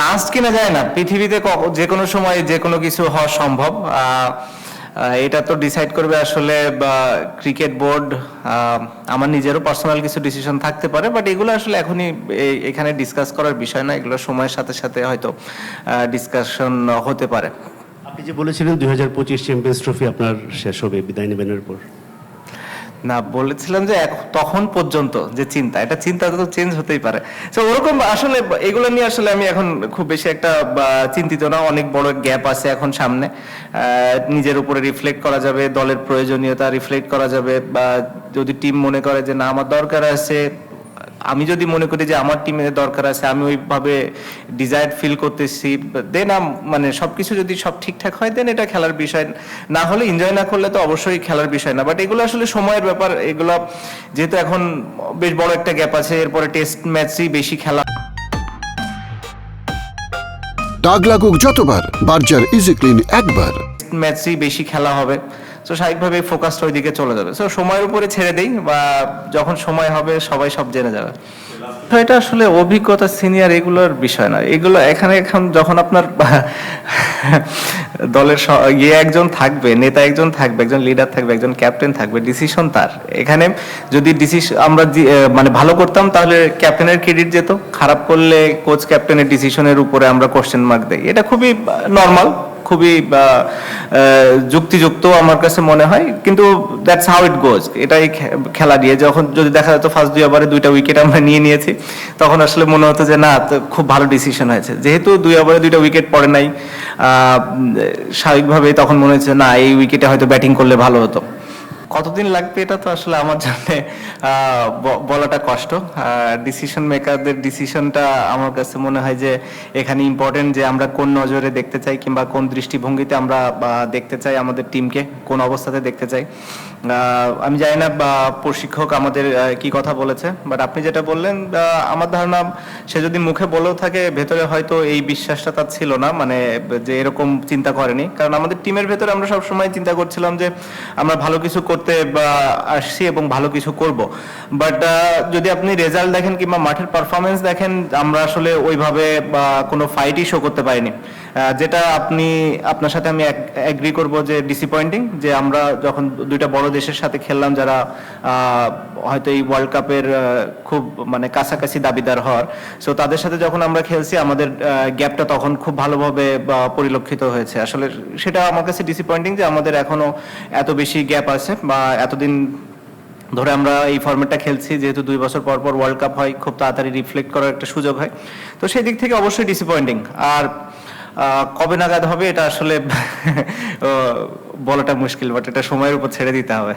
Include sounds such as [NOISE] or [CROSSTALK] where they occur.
Last কিনা যায় না, পৃথিবীতে যে কোনো সময় যে কোনো কিছু হওয়া সম্ভব। এটা তো ডিসাইড করবে আসলে ক্রিকেট বোর্ড আমার নিজেরও পার্সোনাল কিছু ডিসিশন থাকতে পারে বাট এগুলো আসলে এখনই এখানে ডিসকাস করার বিষয় না, এগুলো সময়ের সাথে সাথে হয়তো ডিসকাশন হতে পারে। আপনি যে বলেছিলেন দুই হাজার পঁচিশ চ্যাম্পিয়ন্স ট্রফি আপনার শেষ হবে, বিদায় নেবেন এরপর। না, বলেছিলাম যে তখন পর্যন্ত যে চিন্তা, এটা চিন্তা তো চেঞ্জ হতেই পারে। তো ওরকম আসলে এগুলো নিয়ে আসলে আমি এখন খুব বেশি একটা চিন্তিত না, অনেক বড় গ্যাপ আছে এখন সামনে। নিজের উপরে রিফ্লেক্ট করা যাবে, দলের প্রয়োজনীয়তা রিফ্লেক্ট করা যাবে, বা, যদি টিম মনে করে যে না, আমার দরকার আছে আমি যদি মনে করি যে আমার টিমের দরকার আছে আমি ওইভাবে ডিজায়ার ফিল করতেছি দেন মানে সবকিছু যদি সব ঠিকঠাক হয় দেন এটা খেলার বিষয়। না হলে এনজয় না করলে তো অবশ্যই খেলার বিষয় না। বাট এগুলো আসলে সময়ের ব্যাপার এগুলো যেহেতু এখন বেশ বড় একটা গ্যাপ আছে এরপরে টেস্ট ম্যাচই বেশি খেলা। দাগ লাগুক যতবার বার্জার ইজি ক্লিন একবার। ম্যাচই বেশি খেলা হবে। তো স্বাভাবিকভাবে ফোকাসটা ওইদিকে চলে যাবে। সো সময়ের উপরে ছেড়ে দেই বা যখন সময় হবে সবাই সব জেনে যাবে। তো এটা আসলে অভিজ্ঞতা সিনিয়র এগুলোর বিষয় না। এগুলো এখানে এখন যখন আপনার দলের ইয়ে একজন থাকবে, নেতা একজন থাকবে, একজন লিডার থাকবে, একজন ক্যাপ্টেন থাকবে ডিসিশন তার। এখানে যদি ডিসিশন আমরা মানে ভালো করতাম তাহলে ক্যাপ্টেনের ক্রেডিট যেত। খারাপ করলে কোচ ক্যাপ্টেনের ডিসিশনের উপরে আমরা কোশ্চেন মার্ক দেই। এটা খুবই নর্মাল খুবই যুক্তিযুক্ত আমার কাছে মনে হয়, কিন্তু দ্যাটস হাউ ইট গোজ এটাই খেলা দিয়ে। যখন যদি দেখা যেত ফার্স্ট দুই ওভারে দুইটা উইকেট আমরা নিয়ে নিয়েছি, তখন আসলে মনে হতো যে না খুব ভালো ডিসিশন হয়েছে। যেহেতু দুই ওভারে দুইটা উইকেট পড়ে নাই স্বাভাবিকভাবেই তখন মনে হচ্ছে না, এই উইকেটে হয়তো ব্যাটিং করলে ভালো হতো। কতদিন লাগবে এটা তো আসলে আমার জন্য বলাটা কষ্ট। ডিসিশন মেকারদের ডিসিশনটা আমার কাছে মনে হয় যে, এখানে ইম্পর্টেন্ট যে আমরা কোন নজরে দেখতে চাই কিংবা কোন দৃষ্টিভঙ্গিতে আমরা দেখতে চাই আমাদের টিমকে কোন অবস্থাতে দেখতে চাই। আমি জানি না প্রশিক্ষক আমাদের কি কথা বলেছে বাট আপনি যেটা বললেন আমার ধারণা সে যদি মুখে বলেও থাকে, ভেতরে হয়তো এই বিশ্বাসটা তার ছিল না মানে যে এরকম চিন্তা করেনি। কারণ আমাদের টিমের ভেতরে আমরা সবসময় চিন্তা করছিলাম যে, আমরা ভালো কিছু করতে বা আসছি এবং ভালো কিছু করব। বাট যদি আপনি রেজাল্ট দেখেন কিংবা মাঠের পারফরমেন্স দেখেন, আমরা আসলে ওইভাবে কোনো ফাইটই শো করতে পারিনি। যেটা আপনি, আপনার সাথে আমি এগ্রি করব যে ডিসঅ্যাপয়েন্টিং যে আমরা যখন দুইটা বড় দেশের সাথে খেললাম যারা হয়তো এই ওয়ার্ল্ড কাপের খুব মানে কাছাকাছি দাবিদার হওয়ার সো তাদের সাথে যখন আমরা খেলছি, আমাদের গ্যাপটা তখন খুব ভালোভাবে পরিলক্ষিত হয়েছে। আসলে সেটা আমার কাছে ডিসঅ্যাপয়েন্টিং যে আমাদের এখনও এত বেশি গ্যাপ আছে বা এতদিন ধরে আমরা এই ফরম্যাটটা খেলছি, যেহেতু দুই বছর পর পর ওয়ার্ল্ড কাপ হয়, খুব তাড়াতাড়ি রিফ্লেক্ট করার একটা সুযোগ হয়। তো সেই দিক থেকে অবশ্যই ডিসঅ্যাপয়েন্টিং আর কবে নাগাদ হবে এটা আসলে [LAUGHS] বলাটা মুশকিল বাট এটা সময়ের উপর ছেড়ে দিতে হবে।